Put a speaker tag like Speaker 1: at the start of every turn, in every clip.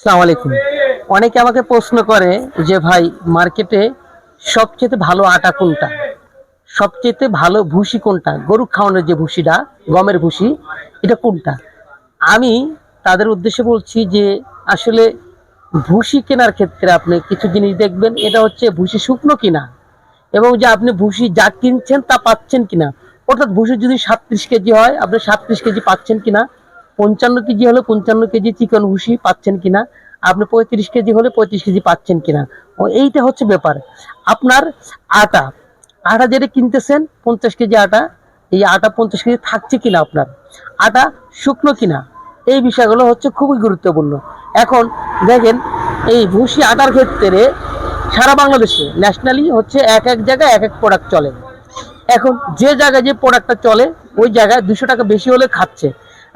Speaker 1: সালাম আলাইকুম। অনেকে আমাকে প্রশ্ন করে যে, ভাই, মার্কেটে সবচেয়ে ভালো আটা কোনটা? সবচেয়ে ভালো ভুসি কোনটা? গরু খাওয়ানোর যে ভুসিটা, গমের ভুসি, এটা কোনটা? আমি তাদের উদ্দেশ্যে বলছি যে, আসলে ভুসি কেনার ক্ষেত্রে আপনি কিছু জিনিস দেখবেন, এটা হচ্ছে ভুসি শুকনো কিনা এবং যে আপনি ভুসি যা কিনছেন তা পাচ্ছেন কিনা। অর্থাৎ ভুসি যদি সাতত্রিশ কেজি হয়, আপনি সাতত্রিশ কেজি পাচ্ছেন কিনা পঞ্চান্ন কেজি হলে পঞ্চান্ন কেজি চিকন ভুসি পাচ্ছেন কিনা? আপনি পঁয়ত্রিশ কেজি হলে পঁয়ত্রিশ কেজি পাচ্ছেন কিনা? ও, এইটা হচ্ছে ব্যাপার। আপনার আটা আটা যেটা কিনতেছেন, পঞ্চাশ কেজি আটা, এই আটা পঞ্চাশ কেজি থাকছে কিনা আপনার? আটা শুকনো কিনা? এই বিষয়গুলো হচ্ছে খুবই গুরুত্বপূর্ণ। এখন দেখেন, এই ভুসি আটার ক্ষেত্রে সারা বাংলাদেশে ন্যাশনালি হচ্ছে এক এক জায়গায় এক এক প্রোডাক্ট চলে। এখন যে জায়গায় যে প্রোডাক্টটা চলে, ওই জায়গায় দুশো টাকা বেশি হলে খাচ্ছে।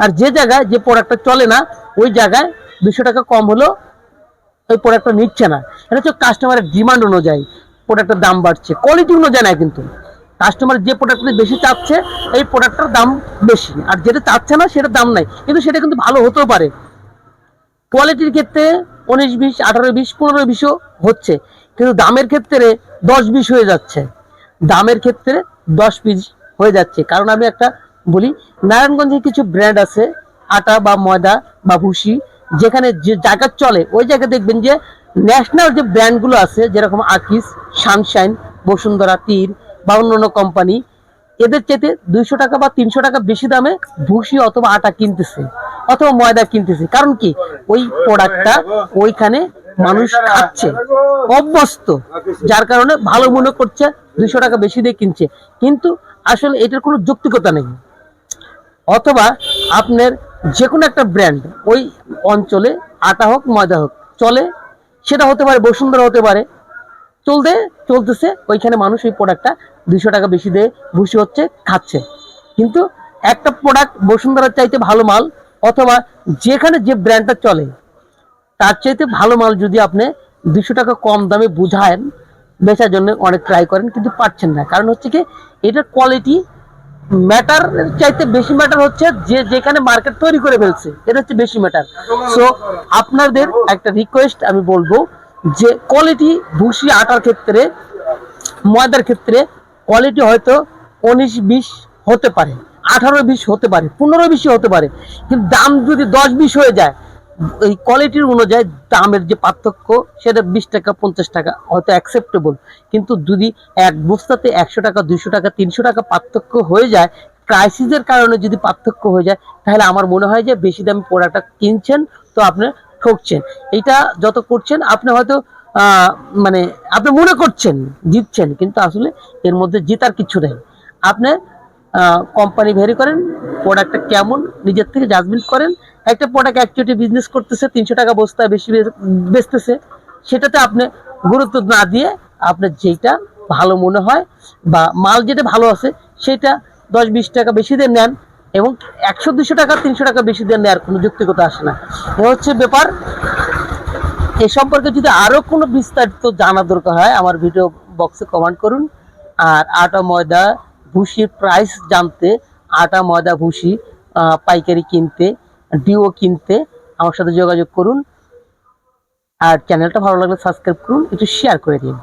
Speaker 1: আর যে জায়গায় যে প্রোডাক্টটা চলে না, ওই জায়গায় দুশো টাকা কম হলেও ওই প্রোডাক্টটা নিচ্ছে না। এটা হচ্ছে কাস্টমারের ডিমান্ড অনুযায়ী প্রোডাক্টের দাম বাড়ছে। কোয়ালিটি অনুযায়ী না কিন্তু। কাস্টমার যে প্রোডাক্টটা বেশি চাচ্ছে, এই প্রোডাক্টটার দাম বেশি। আর যেটা চাচ্ছে না, সেটার দাম নাই। কিন্তু সেটা কিন্তু ভালো হতেও পারে। কোয়ালিটির ক্ষেত্রে উনিশ বিশ, আঠারো বিশ, পনেরো বিশও হচ্ছে। কিন্তু দামের ক্ষেত্রে দশ বিশ হয়ে যাচ্ছে। দামের ক্ষেত্রে দশ পিস হয়ে যাচ্ছে। কারণ আমি একটা বলি নারায়ণগঞ্জে কিছু ব্র্যান্ড আছে, আটা বা ময়দা বা ভুসি, যেখানে যে জায়গা চলে, ওই জায়গায় দেখবেন যে ন্যাশনাল যে ব্র্যান্ডগুলো আছে, যেরকম আকিস সানশাইন বসুন্ধরা তীর বা অন্যান্য কোম্পানি এদের চেতে দুইশো টাকা বা তিনশো টাকা বেশি দামে ভুসি অথবা আটা কিনতেছে, অথবা ময়দা কিনতেছে। কারণ কি? ওই প্রোডাক্টটা ওইখানে মানুষ খাচ্ছে। অভ্যস্ত। যার কারণে ভালো মনে করছে, দুইশো টাকা বেশি দিয়ে কিনছে। কিন্তু আসলে এটার কোনো যৌক্তিকতা নেই। অথবা আপনার যে কোনো একটা ব্র্যান্ড ওই অঞ্চলে আটা হোক, ময়দা হোক, চলে, সেটা হতে পারে বসুন্ধরা হতে পারে, চলতে চলতেছে, ওইখানে মানুষ ওই প্রোডাক্টটা দুইশো টাকা বেশি দিয়ে ভুসি হচ্ছে, খাচ্ছে। কিন্তু একটা প্রোডাক্ট বসুন্ধরার চাইতে ভালো মাল, অথবা যেখানে যে ব্র্যান্ডটা চলে, তার চাইতে ভালো মাল যদি আপনি দুশো টাকা কম দামে বুঝায়েন, বেচার জন্য অনেক ট্রাই করেন, কিন্তু পারছেন না। কারণ হচ্ছে কি, এটার কোয়ালিটি ম্যাটার চাইতে বেশি ম্যাটার হচ্ছে যে যেখানে মার্কেট তৈরি করে ফেলছে। এটা হচ্ছে বেশি ম্যাটার সো আপনাদের একটা রিকোয়েস্ট আমি বলব যে কোয়ালিটি ভুসি আটার ক্ষেত্রে, ময়দার ক্ষেত্রে কোয়ালিটি হয়তো উনিশ, বিশ হতে পারে, আঠারো, বিশ হতে পারে, পনেরো বিশি হতে পারে। কিন্তু দাম যদি দশ, বিশ হয়ে যায় এই কোয়ালিটির অনুযায়ী দামের যে পার্থক্য, সেটা বিশ টাকা, পঞ্চাশ টাকা, হয়তো অ্যাকসেপ্টেবল কিন্তু যদি এক বস্তাতে একশো টাকা, দুইশো টাকা, তিনশো টাকা পার্থক্য হয়ে যায় ক্রাইসিসের কারণে যদি পার্থক্য হয়ে যায়, তাহলে আমার মনে হয় যে বেশি দামি প্রোডাক্টটা কিনছেন, তো আপনি ঠকছেন। এইটা যত করছেন, আপনি হয়তো মানে আপনি মনে করছেন, জিতছেন, কিন্তু আসলে এর মধ্যে জেতার কিছু নেই। আপনি কোম্পানি ভেরি করেন প্রোডাক্টটা কেমন, নিজের থেকে জাজমেন্ট করেন। একটা প্রোডাক্ট অ্যাকচুয়ালি বিজনেস করতেছে, তিনশো টাকা বস্তায় বেশি বেচতেছে, সেটাতে আপনি গুরুত্ব না দিয়ে আপনার যেটা ভালো মনে হয় বা মাল যেটা ভালো আছে, সেটা দশ বিশ টাকা বেশি দিয়ে নেন এবং একশো, দুশো টাকা, তিনশো টাকা বেশি দিয়ে নেওয়ার কোনো যুক্তিকতা আসে না। এ হচ্ছে ব্যাপার, এ সম্পর্কে যদি আরও কোনো বিস্তারিত জানা দরকার হয়, আমার ভিডিও বক্সে কমেন্ট করুন। আর আটা, ময়দা, ভুসির প্রাইস জানতে আটা, ময়দা, ভুসি পাইকারি কিনতে, ডিও কিনতে আমার সাথে যোগাযোগ করুন। আর চ্যানেলটা ভালো লাগলে সাবস্ক্রাইব করুন, একটু শেয়ার করে দিন।